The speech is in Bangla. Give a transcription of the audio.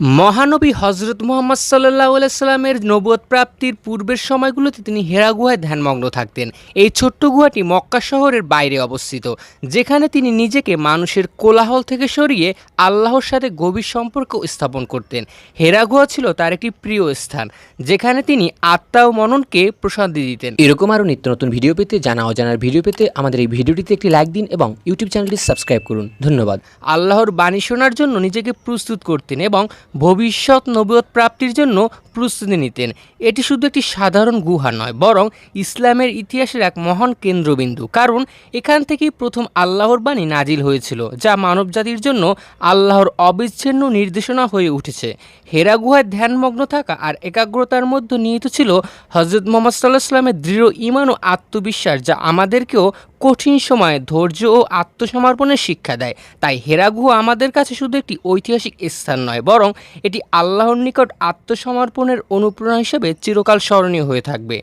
মহানবী হজরত মোহাম্মদ সাল্লাহ সাল্লামের নবদ প্রাপ্তির পূর্বের সময়গুলোতে তিনি হেরা গুহায় ধ্যানমগ্ন থাকতেন। এই ছোট্ট গুহাটি মক্কা শহরের বাইরে অবস্থিত যেখানে তিনি নিজেকে মানুষের কোলাহল থেকে সরিয়ে আল্লাহর সাথে গভীর সম্পর্ক স্থাপন করতেন। হেরা গুহা ছিল তার একটি প্রিয় স্থান যেখানে তিনি আত্মা ও মননকে প্রশান্তি দিতেন। এরকম আরও নিত্য নতুন ভিডিও পেতে জানা অজানার ভিডিও পেতে আমাদের এই ভিডিওটিতে একটি লাইক দিন এবং ইউটিউব চ্যানেলটি সাবস্ক্রাইব করুন। ধন্যবাদ। আল্লাহর বাণী শোনার জন্য নিজেকে প্রস্তুত করতেন এবং ভবিষ্যৎ নবুয়ত প্রাপ্তির জন্য প্রস্তুতি নিতেন। এটি শুধু একটি সাধারণ গুহা নয়, বরং ইসলামের ইতিহাসের এক মহান কেন্দ্রবিন্দু। কারণ, এখান থেকেই প্রথম আল্লাহর বাণী নাজিল হয়েছিল, যা মানবজাতির জন্য আল্লাহর অবিচ্ছিন্ন নির্দেশনা হয়ে উঠেছে। হেরা গুহায় ধ্যানমগ্ন থাকা আর একাগ্রতার মধ্যে নিহিত ছিল হজরত মোহাম্মদ সাল্লাহ সাল্লামের দৃঢ় ইমান ও আত্মবিশ্বাস, যা আমাদেরকেও কঠিন সময়ে ধৈর্য ও আত্মসমর্পণের শিক্ষা দেয়। তাই হেরা গুহা আমাদের কাছে শুধু একটি ঐতিহাসিক স্থান নয়, বরং এটি আল্লাহর নিকট আত্মসমর্পণের অনুপ্রেরণা হিসেবে চিরকাল স্মরণীয় হয়ে থাকবে।